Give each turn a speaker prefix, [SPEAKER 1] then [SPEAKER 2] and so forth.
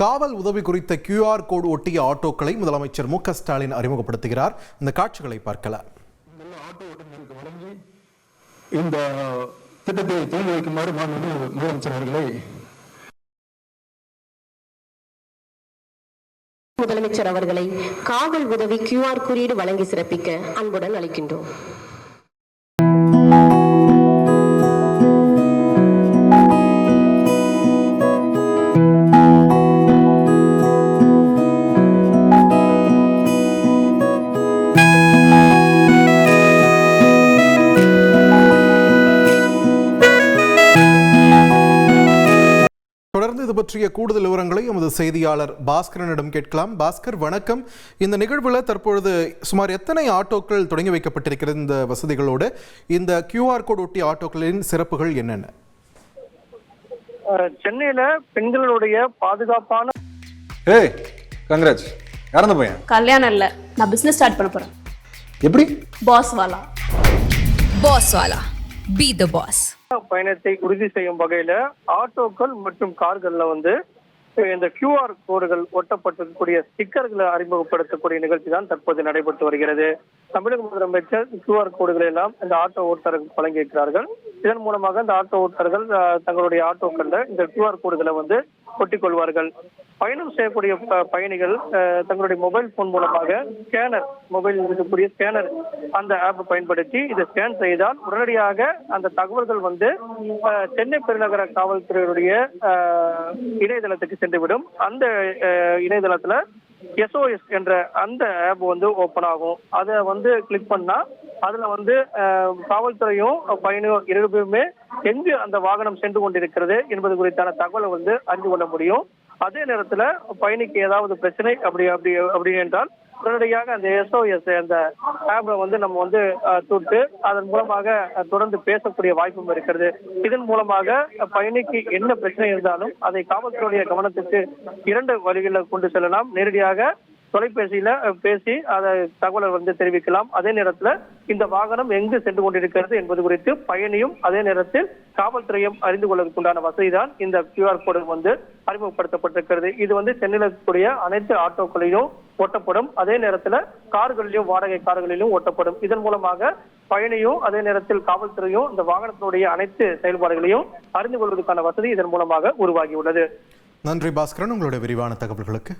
[SPEAKER 1] காவல் உதவி குறித்த QR கோடு ஒட்டிய ஆட்டோக்களை முதலமைச்சர் மு ஸ்டாலின் அறிமுகப்படுத்துகிறார். இந்த காட்சிகளை
[SPEAKER 2] வழங்கி இந்த திட்டத்தை துவங்கி வைக்குமாறு முதலமைச்சர் அவர்களை
[SPEAKER 3] முதலமைச்சர் அவர்களை காவல் உதவி QR குறியீடு வழங்கி சிறப்பிக்க அன்புடன் அழைக்கின்றோம்.
[SPEAKER 1] தொடர்ந்து இது பற்றிய கூடுதல் விவரங்களை எமது செய்தியாளர் பாஸ்கரனிடம் கேட்கலாம். பாஸ்கர் வணக்கம். இந்த நிகழ்வில் தற்பொழுது சுமார் எத்தனை ஆட்டோக்கள் தொடங்கி வைக்கப்பட்டிருக்கிறது இந்த வசதிகளோடு? இந்த QR கோடு ஒட்டிய ஆட்டோக்களின் சிறப்புகள் என்னென்ன?
[SPEAKER 4] சென்னையில பெண்களுடைய பாதுகாப்பான
[SPEAKER 5] ஏய் கங்கராஜ் அந்த பையன்?
[SPEAKER 6] கல்யாணம் இல்ல. நான் பிசினஸ் ஸ்டார்ட் பண்ண போறேன்.
[SPEAKER 5] எப்படி?
[SPEAKER 6] பாஸ் வாலா.
[SPEAKER 7] பாஸ் வாலா. பி த பாஸ்
[SPEAKER 4] பயணத்தை உறுதி செய்யும் வகையில ஆட்டோக்கள் மற்றும் கார்கள்ல வந்து இந்த கியூஆர் கோடுகள் ஒட்டப்பட்டிருக்கக்கூடிய ஸ்டிக்கர்களை அறிமுகப்படுத்தக்கூடிய நிகழ்ச்சி தான் தற்போது நடைபெற்று வருகிறது. தமிழக முதலமைச்சர் கியூஆர் கோடுகளை எல்லாம் இந்த ஆட்டோ ஓட்டுநர்கள் வழங்கியிருக்கிறார்கள். இதன் மூலமாக இந்த ஆட்டோ ஓட்டுநர்கள் தங்களுடைய ஆட்டோக்கள்ல இந்த கியூஆர் கோடுகளை வந்து ஒட்டிக் கொள்வார்கள் பயணம் செய்யக்கூடிய ப- பயணிகள் தங்களுடைய மொபைல் போன் மூலமாக ஸ்கேனர் மொபைல் இருக்கக்கூடிய ஸ்கேனர் அந்த ஆப் பயன்படுத்தி இதை ஸ்கேன் செய்தால் உடனடியாக அந்த தகவல்கள் வந்து சென்னை பெருநகர காவல்துறையினுடைய இணையதளத்துக்கு சென்றுவிடும். அந்த இணையதளத்துல எஸ்ஓஎஸ் என்ற அந்த ஆப் வந்து ஓபன் ஆகும். அதை வந்து கிளிக் பண்ணா அதுல வந்து காவல்துறையும் பயணியும் இருபதுமே எங்கு அந்த வாகனம் சென்று கொண்டிருக்கிறது என்பது குறித்தான தகவலை வந்து அறிந்து கொள்ள முடியும். அதே நேரத்துல பயணிக்கு ஏதாவது பிரச்சனை அப்படி அப்படி அப்படி என்றால் உடனடியாக அந்த எஸ்ஓஎஸ் அந்த ஆப்ல வந்து நம்ம வந்து அஹ், தொட்டு அதன் மூலமாக தொடர்ந்து பேசக்கூடிய வாய்ப்பும் இருக்கிறது. இதன் மூலமாக பயணிக்கு என்ன பிரச்சனை இருந்தாலும் அதை காவல்துறையுடைய கவனத்துக்கு இரண்டு வழிகளில் கொண்டு செல்லலாம். நேரடியாக தொலைபேசியில பேசி அதை தகவலை வந்து தெரிவிக்கலாம். அதே நேரத்துல இந்த வாகனம் எங்கு சென்று கொண்டிருக்கிறது என்பது குறித்து பயணியும் அதே நேரத்தில் காவல்துறையும் அறிந்து கொள்வதற்குண்டான வசதி தான் இந்த கியூஆர் கோடு வந்து அறிமுகப்படுத்தப்பட்டிருக்கிறது. இது வந்து சென்னையில் இருக்கக்கூடிய அனைத்து ஆட்டோக்களையும் ஒட்டப்படும். அதே நேரத்துல கார்களிலும் வாடகை கார்களிலும் ஒட்டப்படும். இதன் மூலமாக பயணியும் அதே நேரத்தில் காவல்துறையும் இந்த வாகனத்தினுடைய அனைத்து செயல்பாடுகளையும் அறிந்து கொள்வதற்கான வசதி இதன் மூலமாக உருவாகியுள்ளது.
[SPEAKER 1] நன்றி பாஸ்கரன். உங்களுடைய விரிவான தகவல்களுக்கு